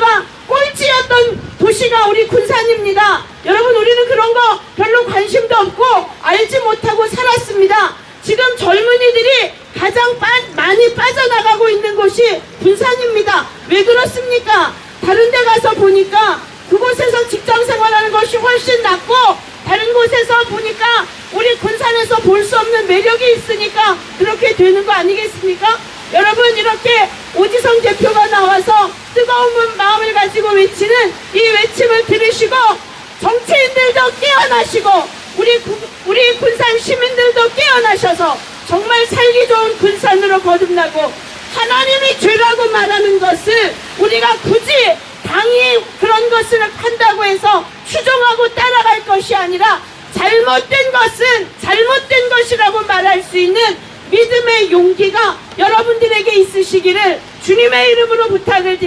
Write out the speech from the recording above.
제도가 꼴찌였던 도시가 우리 군산입니다. 여러분 우리는 그런 거 별로 관심도 없고 알지 못하고 살았습니다. 지금 젊은이들이 가장 빠- 많이 빠져나가고 있는 곳이 군산입니다. 왜 그렇습니까? 다른 데 가서 보니까 그곳에서 직장 생활하는 것이 훨씬 낫고 다른 곳에서 보니까 우리 군산에서 볼 수 없는 매력이 있으니까 그렇게 되는 거 아니겠습니까? 여러분 이렇게 오지성 대표가 나와서 뜨거운 가지고 외치는 이 외침을 들으시고 정치인들도 깨어나시고 우리 구- 우리 군산 시민들도 깨어나셔서 정말 살기 좋은 군산으로 거듭나고 하나님이 죄라고 말하는 것을 우리가 굳이 당이 그런 것을 한다고 해서 추종하고 따라갈 것이 아니라 잘못된 것은 잘못된 것이라고 말할 수 있는 믿음의 용기가 여러분들에게 있으시기를 주님의 이름으로 부탁을 드립니다.